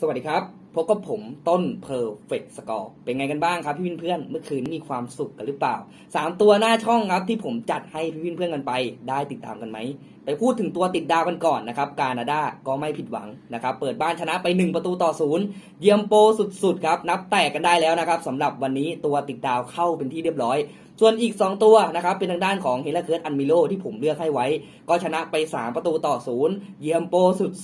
สวัสดีครับพบกับผมต้น Perfect Score เป็นไงกันบ้างครับพี่เพื่อนเมื่อคืนมีความสุขกันหรือเปล่า 3 ตัวหน้าช่องครับที่ผมจัดให้พี่เพื่อนกันไป ได้ติดตามกันไหม ไปพูดถึงตัวติดดาวกันก่อนนะครับ กานาดาก็ไม่ผิดหวังนะครับ เปิดบ้านชนะไป 1 ประตูต่อศูนย์เยี่ยมโปสุดๆครับ นับแตกกันได้แล้วนะครับสำหรับวันนี้ตัวติดดาวเข้าเป็นที่เรียบร้อย ส่วนอีก 2 ตัวนะครับเป็นทางด้านของเฮลเคิร์ตอันมิโลที่ผมเลือกให้ไว้ ก็ชนะไป 3 ประตูต่อศูนย์เยี่ยมโป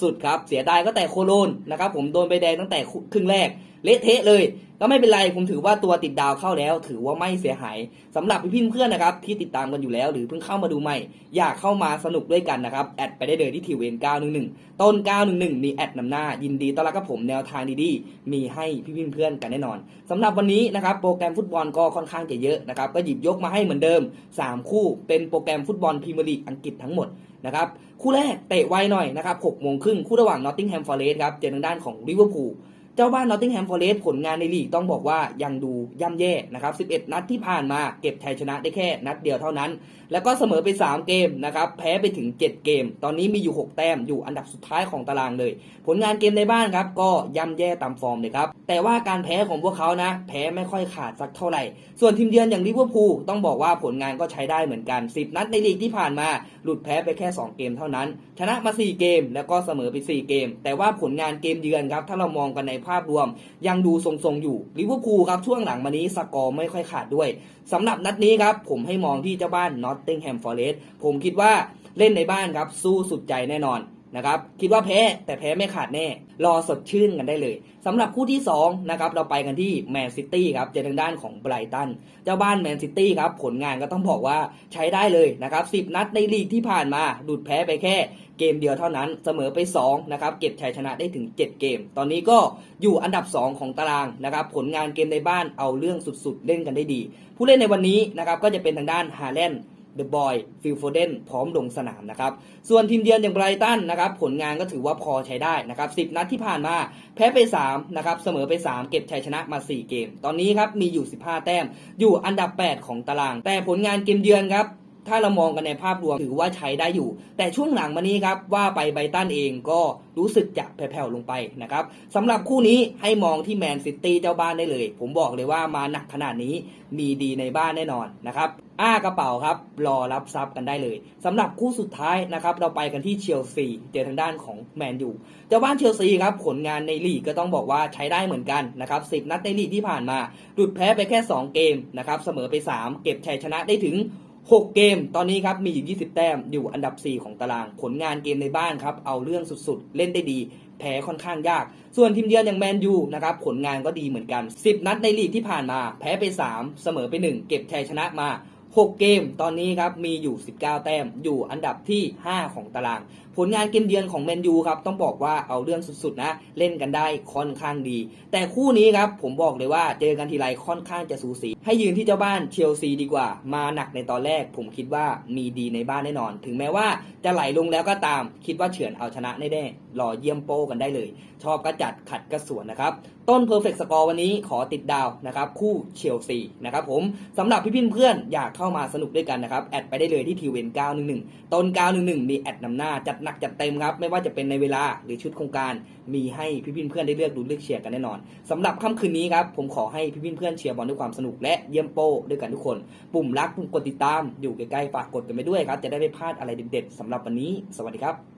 สุดๆครับ เสียดายก็แต่โคโลนนะครับผมโดนใบแดงตั้งแต่ครึ่งแรก เละเทะเลย ก็ไม่เป็นไรผมถือว่าตัวติดดาวเข้าแล้ว ถือว่าไม่เสียหายสำหรับพี่เพื่อนนะครับที่ติดตามกันอยู่แล้ว หรือเพิ่งเข้ามาดูใหม่ อยากเข้ามาสนุกด้วยกันนะครับแอดไปได้เลยที่ทีเวน911ต้น911มีแอดนำหน้า ยินดีต้อนรับกับผมแนวทางดีๆมีให้พี่เพื่อนกันแน่นอนสำหรับวันนี้นะครับโปรแกรมฟุตบอลก็ค่อนข้างจะเยอะนะครับก็หยิบยกมาให้เหมือนเดิม 3 คู่เป็นโปรแกรมฟุตบอลพรีเมียร์ลีกอังกฤษทั้งหมดนะครับคู่แรกเตะไวหน่อยนะครับ6โมงครึ่งคู่ระหว่างนอตติงแฮมฟอร์เรสต์ครับเจอทางด้านของลิเวอร์พูล เจ้าบ้านนอตติงแฮมฟอร์เรส์ผลงานในลีกต้องบอกว่ายังดูย่ำแย่นะครับ 11 นัดที่ผ่านมาเก็บชัยชนะได้แค่นัดเดียวเท่านั้น แล้วก็เสมอไป 3 เกมนะครับ แพ้ไปถึง 7 เกม ตอนนี้มีอยู่ 6 แต้มอยู่อันดับสุดท้ายของตารางเลย ผลงานเกมในบ้านครับ ก็ย่ำแย่ตามฟอร์มเลยครับ แต่ว่าการแพ้ของพวกเขานะ แพ้ไม่ค่อยขาดสักเท่าไหร่ ส่วนทีมเยือนอย่างลิเวอร์พูลต้องบอกว่าผลงานก็ใช้ได้เหมือนกัน 10 นัดในลีกที่ผ่านมา หลุดแพ้ไปแค่ 2 เกมเท่านั้น ชนะมา 4 เกม แล้วก็เสมอไป 4 เกม แต่ว่าผลงานเกมเยือนครับถ้าเรามองกันในภาพรวม ยังดูทรงๆอยู่ลิเวอร์พูลครับช่วงหลังมานี้สกอร์ไม่ค่อยขาดด้วยสำหรับนัดนี้ครับผมให้มองที่เจ้าบ้านนอตติงแฮมฟอร์เรสผมคิดว่าเล่นในบ้านครับสู้สุดใจแน่นอน นะครับคิดว่าแพ้แต่แพ้ไม่ขาดแน่ รอสดชื่นกันได้เลยสำหรับคู่ที่2นะครับเราไปกันที่แมนซิตี้ครับเจอทางด้านของไบรตันเจ้าบ้านแมนซิตี้ครับผลงานก็ต้องบอกว่าใช้ได้เลยนะครับ10นัดในลีกที่ผ่านมาหลุดแพ้ไปแค่เกมเดียวเท่านั้นเสมอไป2นะครับเก็บชัยชนะได้ถึง 7 เกม ตอนนี้ก็อยู่อันดับ 2 ของตารางนะครับผลงานเกมในบ้านเอาเรื่องสุดๆ เล่นกันได้ดี ผู้เล่นในวันนี้นะครับก็จะเป็นทางด้านฮาแลนด์ เดอะบอยฟิลโฟเดนพร้อมลงสนามนะครับ ส่วนทีมเยือนอย่างไบรตันนะครับ ผลงานก็ถือว่าพอใช้ได้นะครับ 10 นัดที่ผ่านมา แพ้ไป 3 นะครับ เสมอไป 3 เก็บชัยชนะมา 4 เกม ตอนนี้ครับ มีอยู่ 15 แต้ม อยู่อันดับ 8 ของตาราง แต่ผลงานเกมเยือนครับ ถ้าเรามองกันในภาพรวมถือว่าใช้ได้อยู่ แต่ช่วงหลังมานี้ครับว่าไปไบตันเองก็รู้สึกจะแผ่วๆลงไปนะครับสำหรับคู่นี้ให้มองที่แมนซิตี้เจ้าบ้านได้เลย ผมบอกเลยว่ามาหนักขนาดนี้มีดีในบ้านแน่นอนนะครับอ้ากระเป๋าครับ รอรับทรัพย์กันได้เลยสำหรับคู่สุดท้ายนะครับเราไปกันที่เชลซีเจอทางด้านของแมนยูเจ้าบ้านเชลซีครับผลงานในลีกก็ต้องบอกว่าใช้ได้เหมือนกันนะครับ10นัดในลีกที่ผ่านมาหลุดแพ้ไปแค่ 2 เกมนะครับเสมอไป 3 เก็บชัยชนะได้ถึง 6 เกมตอนนี้ครับมีอยู่ 20 แต้มอยู่อันดับ 4 ของตาราง ผลงานเกมในบ้านครับเอาเรื่องสุดๆ เล่นได้ดี แพ้ค่อนข้างยาก ส่วนทีมเยือนอย่างแมนยูนะครับผลงานก็ดีเหมือนกัน 10 นัดในลีกที่ผ่านมา แพ้ไป 3 เสมอไป 1 เก็บชัยชนะมา 6 เกมตอนนี้ครับมีอยู่ 19 แต้มอยู่อันดับที่ 5 ของตาราง ผลงานเกมเยือนของแมนยูครับต้องบอกว่าเอาเรื่องสุดๆนะ เล่นกันได้ค่อนข้างดี แต่คู่นี้ครับผมบอกเลยว่าเจอกันทีไรค่อนข้างจะสูสี ให้ยืนที่เจ้าบ้านเชลซีดีกว่า มาหนักในตอนแรก ผมคิดว่ามีดีในบ้านแน่นอน ถึงแม้ว่าจะไหลลงแล้วก็ตาม คิดว่าเฉือนเอาชนะแน่ๆรอเยี่ยมโป้กันได้เลย ชอบก็จัดขัดก็สวนนะครับต้น Perfect Score วันนี้ขอติดดาวนะครับคู่เชลซีนะครับผมสำหรับพี่พี่เพื่อนอยากเข้ามาสนุกด้วยกันนะครับแอดไปได้เลยที่ทีเวน911ต้น911มีแอดนำหน้าจัดหนักจัดเต็มครับ ไม่ว่าจะเป็นในเวลาหรือชุดโครงการมีให้พี่พี่เพื่อนได้เลือกดูเลือกเชียร์กันแน่นอนสำหรับค่ำคืนนี้ครับผมขอให้พี่พี่เพื่อนเชียร์บอลด้วยความสนุกและเยี่ยมโป้ด้วยกันทุกคน ปุ่มรักปุ่มกดติดตามอยู่ใกล้ๆฝากกดกันไปด้วยครับจะได้ไม่พลาดอะไรเด็ดๆสำหรับวันนี้ สวัสดีครับ